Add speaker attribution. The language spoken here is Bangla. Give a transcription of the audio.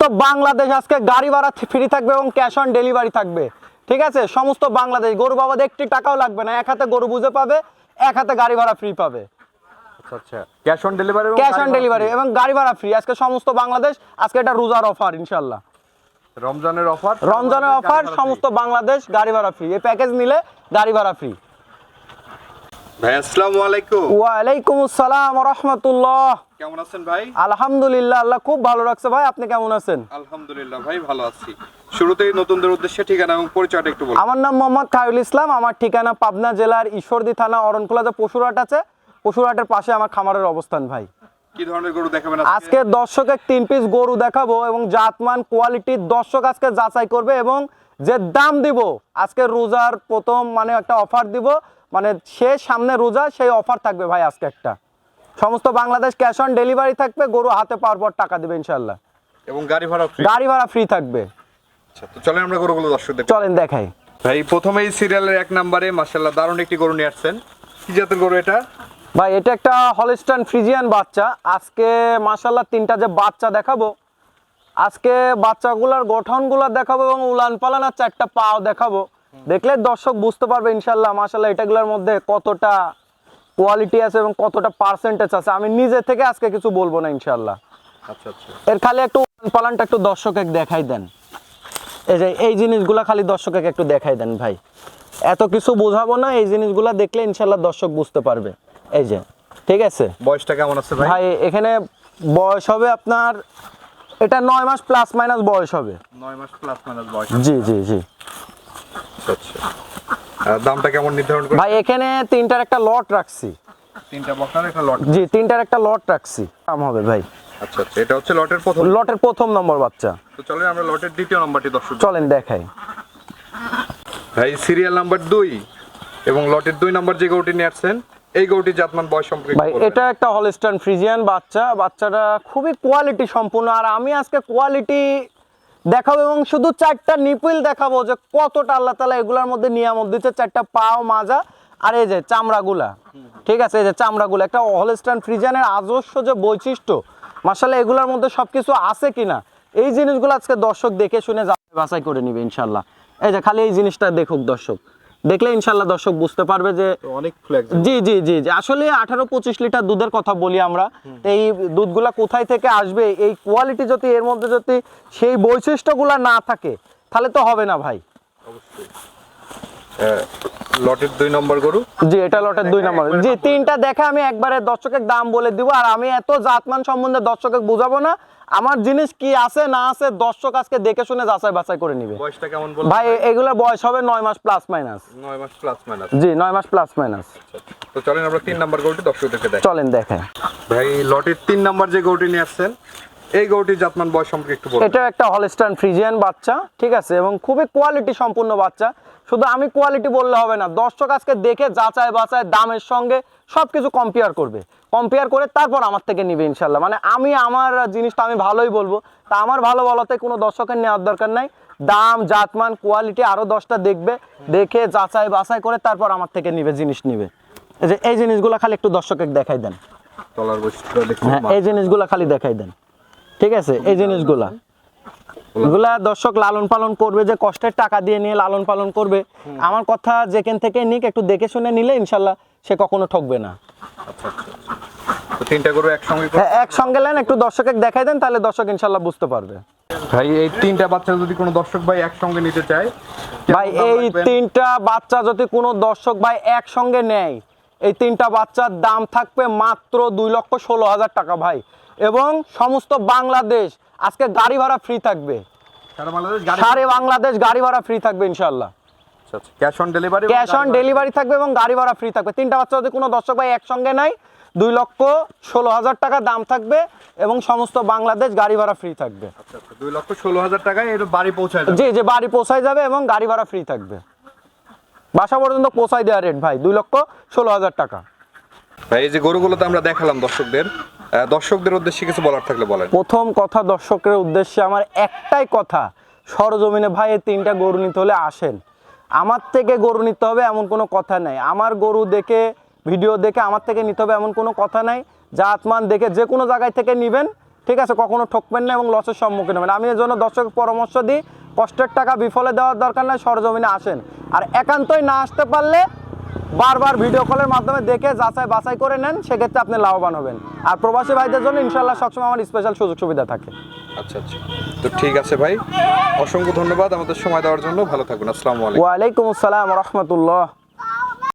Speaker 1: সমস্ত বাংলাদেশ আজকে গাড়ি ভাড়া ফ্রি থাকবে এবং ক্যাশ অন ডেলিভারি থাকবে। ঠিক আছে? সমস্ত বাংলাদেশ। গরু বাবাদের একটি টাকাও লাগবে না। এক হাতে গরু বুঝে পাবে এক হাতে গাড়ি ভাড়া ফ্রি পাবে।
Speaker 2: আচ্ছা আচ্ছা। Cash on delivery
Speaker 1: cash on delivery এবং গাড়ি ভাড়া ফ্রি আজকে সমস্ত বাংলাদেশ আজকে এটা রোজার অফার ইনশাল্লাহ
Speaker 2: রমজানের অফার
Speaker 1: রমজানের অফার সমস্ত বাংলাদেশ গাড়ি ভাড়া ফ্রি এই প্যাকেজ নিলে গাড়ি ভাড়া ফ্রি
Speaker 2: ভাই আসসালামু আলাইকুম।
Speaker 1: ওয়ালাইকুম আসসালাম রহমতুল্লাহ।
Speaker 2: কেমন আছেন ভাই?
Speaker 1: আলহামদুলিল্লাহ আল্লাহ খুব ভালো রাখছে। ভাই আপনি কেমন আছেন?
Speaker 2: আলহামদুলিল্লাহ ভাই ভালো আছি। শুরুতেই নতুনদের উদ্দেশ্যে ঠিকানা এবং পরিচয়টা একটু বলুন।
Speaker 1: আমার নাম মোহাম্মদ খায়রুল ইসলাম আমার ঠিকানা পাবনা জেলার ঈশ্বরদী থানা অরণখোলা যে পশুরহাট আছে। পশুরহাটের পাশে আমার খামারের অবস্থান ভাই।
Speaker 2: কি ধরনের গরু দেখাবেন
Speaker 1: আজকে? দর্শকের তিন পিস গরু দেখাবো এবং জাতমান কোয়ালিটির দর্শক আজকে যাচাই করবে এবং যে দাম দিব আজকে রোজার প্রথম মানে একটা অফার দিব। মানে সে সামনে রোজা সেই অফার থাকবে ভাই আজকে একটা। সমস্ত বাংলাদেশ ক্যাশ অন ডেলিভারি থাকবে গরু হাতে পাওয়ার পর টাকা দেবে ইনশাল্লাহ
Speaker 2: এবং গাড়ি ভাড়া ফ্রি
Speaker 1: গাড়ি ভাড়া ফ্রি থাকবে।
Speaker 2: আচ্ছা তো চলেন আমরা গরুগুলো দর্শক দেখি
Speaker 1: চলেন দেখাই।
Speaker 2: ভাই প্রথমেই সিরিয়ালের এক নম্বরে মাশাআল্লাহ দারুণ একটি গরু নিয়ে আসছেন। কি জাতের গরু এটা?
Speaker 1: ভাই এটা একটা হলিস্টান ফ্রিজিয়ান বাচ্চা। আজকে মাশাল্লাহ তিনটা যে বাচ্চা দেখাবো। আজকে বাচ্চাগুলার গঠনগুলো দেখাবো এবং উলান পালান আর চারটা পাও দেখাবো। দেখলে দর্শক বুঝতে পারবে ইনশাল্লাহ মাশাল্লাহ এটাগুলোর মধ্যে কতটা কোয়ালিটি আছে এবং কতটা পার্সেন্টেজ আছে আমি নিজে থেকে আজকে কিছু বলব না ইনশাল্লাহ
Speaker 2: আচ্ছা আচ্ছা।
Speaker 1: এর খালি একটু পালানটা একটু দর্শকে দেখাই দেন। এই যে এই জিনিসগুলা খালি দর্শকে একটু দেখাই দেন ভাই। এত কিছু বোঝাবো না এই জিনিসগুলা দেখলে ইনশাল্লাহ দর্শক বুঝতে পারবে। এই যে ঠিক আছে?
Speaker 2: বয়সটা কেমন আছে ভাই?
Speaker 1: ভাই এখানে বয়স হবে আপনার এটা নয় মাস প্লাস মাইনাস বয়স হবে।
Speaker 2: নয় মাস প্লাস মাইনাস বয়স।
Speaker 1: জি জি জি।
Speaker 2: আচ্ছা আচ্ছা। দামটা কেমন নির্ধারণ করে
Speaker 1: ভাই এখানে তিনটার একটা লট রাখছি।
Speaker 2: তিনটা বকনার একটা লট।
Speaker 1: জি তিনটার একটা লট রাখছি। দাম হবে ভাই।
Speaker 2: আচ্ছা আচ্ছা এটা হচ্ছে লটের প্রথম?
Speaker 1: লটের প্রথম নম্বর বাচ্চা।
Speaker 2: তো চলেন আমরা লটের দ্বিতীয় নাম্বারটি দর্শক
Speaker 1: চলেন দেখাই।
Speaker 2: ভাই সিরিয়াল নাম্বার দুই এবং লটের দুই নাম্বার যে গরুটি নিয়ে আসছেন এই গরুটি জাতমান বয়স সম্পর্কে
Speaker 1: ভাই এটা একটা হলিস্টান ফ্রিজিয়ান বাচ্চা। বাচ্চাটা খুবই কোয়ালিটি সম্পূর্ণ। আর আমি আজকে কোয়ালিটি দেখাবো এবং শুধু চারটা নিপিল দেখাবো যে কতটা আল্লাহ তালা এগুলোর মধ্যে নিয়ামত দিচ্ছে। চারটা পাও মাজা আর এই যে চামড়াগুলা, ঠিক আছে? এই যে চামড়াগুলা, একটা হলস্টান ফ্রিজানের আদর্শ যে বৈশিষ্ট্য মাসাল্লাহ এগুলার মধ্যে সবকিছু আছে কিনা? এই জিনিসগুলো আজকে দর্শক দেখে শুনে বাছাই করে নিবে ইনশাল্লাহ এই যে খালি এই জিনিসটা দেখুক দর্শক। দেখলে ইনশাল্লাহ দর্শক বুঝতে পারবে যে
Speaker 2: অনেক
Speaker 1: জি জি জি জি। আসলে আঠারো পঁচিশ লিটার দুধের কথা বলি আমরা। এই দুধগুলা কোথায় থেকে আসবে? এই কোয়ালিটি যদি এর মধ্যে যদি সেই বৈশিষ্ট্যগুলা না থাকে তাহলে তো হবে না ভাই।
Speaker 2: লটের দুই নম্বর গরু।
Speaker 1: জি এটা লটের দুই নম্বর। জি তিনটা দেখে আমি একবারে দর্শকের দাম বলে দিব আর আমি এত জাতমান সম্বন্ধে দর্শকের বুঝাবো না। আমার জিনিস কি আছে না আছে দর্শক আজকে দেখে শুনে যাচাই বাছাই করে নিবে।
Speaker 2: বয়সটা কেমন বল
Speaker 1: ভাই এগুলোর বয়স হবে নয় মাস প্লাস মাইনাস
Speaker 2: নয় মাস প্লাস মাইনাস
Speaker 1: জি নয় মাস প্লাস মাইনাস
Speaker 2: তো চলেন আমরা তিন নাম্বার গরুটি দর্শকদেরকে দেখ
Speaker 1: চলেন দেখায়
Speaker 2: ভাই লটের তিন নাম্বার যে গরুটি নিয়ে আসছেন এই গরুটির জাতমান বয়স সম্পর্কে একটু বলুন।
Speaker 1: এটা একটা হলস্টান ফ্রিজিয়ান বাচ্চা ঠিক আছে? এবং খুবই কোয়ালিটি সম্পূর্ণ বাচ্চা। শুধু আমি কোয়ালিটি বললে হবে না দর্শক আজকে দেখে যাচাই বাছাই দামের সঙ্গে সব কিছু কম্পেয়ার করবে। কম্পেয়ার করে তারপর আমার থেকে নিবে ইনশাল্লাহ। মানে আমি আমার জিনিসটা আমি ভালোই বলব। তা আমার ভালো বলাতে কোনো দর্শকের নেওয়ার দরকার নাই। দাম জাতমান কোয়ালিটি আরও দশটা দেখবে দেখে যাচাই বাছাই করে তারপর আমার থেকে নিবে জিনিস নিবে। এই যে এই জিনিসগুলো খালি একটু দর্শকের দেখাই দেন। হ্যাঁ এই জিনিসগুলো খালি দেখাই দেন। ঠিক আছে? এই জিনিসগুলা। এগুলা দর্শক লালন পালন করবে যে কষ্টের টাকা দিয়ে নিয়ে লালন পালন করবে। আমার কথা যেখান থেকে নিক একটু দেখে শুনে নিলে ইনশাল্লাহ সে কখনো ঠকবে না।
Speaker 2: তিনটা গরু একসঙ্গে
Speaker 1: হ্যাঁ একসঙ্গে নেন একটু দর্শকের দেখাই দেন তাহলে দর্শক ইনশাল্লাহ বুঝতে পারবে।
Speaker 2: ভাই এই তিনটা বাচ্চা যদি কোনো দর্শক ভাই একসঙ্গে নিতে চায়
Speaker 1: ভাই এই তিনটা বাচ্চা যদি কোনো দর্শক ভাই একসঙ্গে নেয় এই তিনটা বাচ্চার দাম থাকবে মাত্র দুই লক্ষ ষোলো হাজার টাকা ভাই। এবং সমস্ত বাংলাদেশ আজকে গাড়ি ভাড়া ফ্রি থাকবে।
Speaker 2: সারা বাংলাদেশ গাড়ি
Speaker 1: ভাড়া ফ্রি থাকবে ইনশাল্লাহ
Speaker 2: cash on delivery
Speaker 1: cash on delivery থাকবে এবং গাড়ি ভাড়া ফ্রি থাকবে। তিনটা বাচ্চা যদি কোনো দর্শক ভাই একসঙ্গে নাই দুই লক্ষ ষোলো হাজার টাকা দাম থাকবে এবং সমস্ত বাংলাদেশ গাড়ি ভাড়া ফ্রি থাকবে।
Speaker 2: আচ্ছা আচ্ছা। দুই লক্ষ ষোলো হাজার টাকায় বাড়ি পৌঁছায় যাবে।
Speaker 1: জি যে বাড়ি পৌঁছায় যাবে এবং গাড়ি ভাড়া ফ্রি থাকবে। বাসা পর্যন্ত পৌঁছায় দেওয়া রেট ভাই দুই লক্ষ ষোলো হাজার টাকা।
Speaker 2: ভাই এই যে গরুগুলোতে আমরা দেখালাম দর্শকদের। দর্শকদের উদ্দেশ্যে কিছু বলার থাকলে বলেন।
Speaker 1: প্রথম কথা দর্শকের উদ্দেশ্যে আমার একটাই কথা, সরজমিনে ভাই, এই তিনটা গরু নিতে হলে আসেন। আমার থেকে গরু নিতে হবে এমন কোনো কথা নাই। আমার গরু দেখে, ভিডিও দেখে আমার থেকে নিতে হবে এমন কোনো কথা নাই। জাতমান দেখে যে কোনো জায়গায় থেকে নেবেন, ঠিক আছে? কখনো ঠকবেন না এবং লসের সম্মুখীন হবেন। আমি এর জন্য দর্শক পরামর্শ দিই, কষ্টের টাকা বিফলে দেওয়ার দরকার নাই, সরজমিনে আসেন। আর একান্তই না আসতে পারলে বারবার ভিডিও কলের মাধ্যমে দেখে যাচাই বাছাই করে নেন সেক্ষেত্রে আপনি লাভবান হবেন। আর প্রবাসী ভাইদের জন্য ইনশাল্লাহ সবসময় আমার স্পেশাল সুযোগ সুবিধা থাকে।
Speaker 2: আচ্ছা আচ্ছা। তো ঠিক আছে ভাই অসংখ্য ধন্যবাদ আমাদের সময় দেওয়ার জন্য। ভালো থাকবেন আসসালামু আলাইকুম।
Speaker 1: ওয়ালাইকুম আসসালাম রহমতুল্লাহ।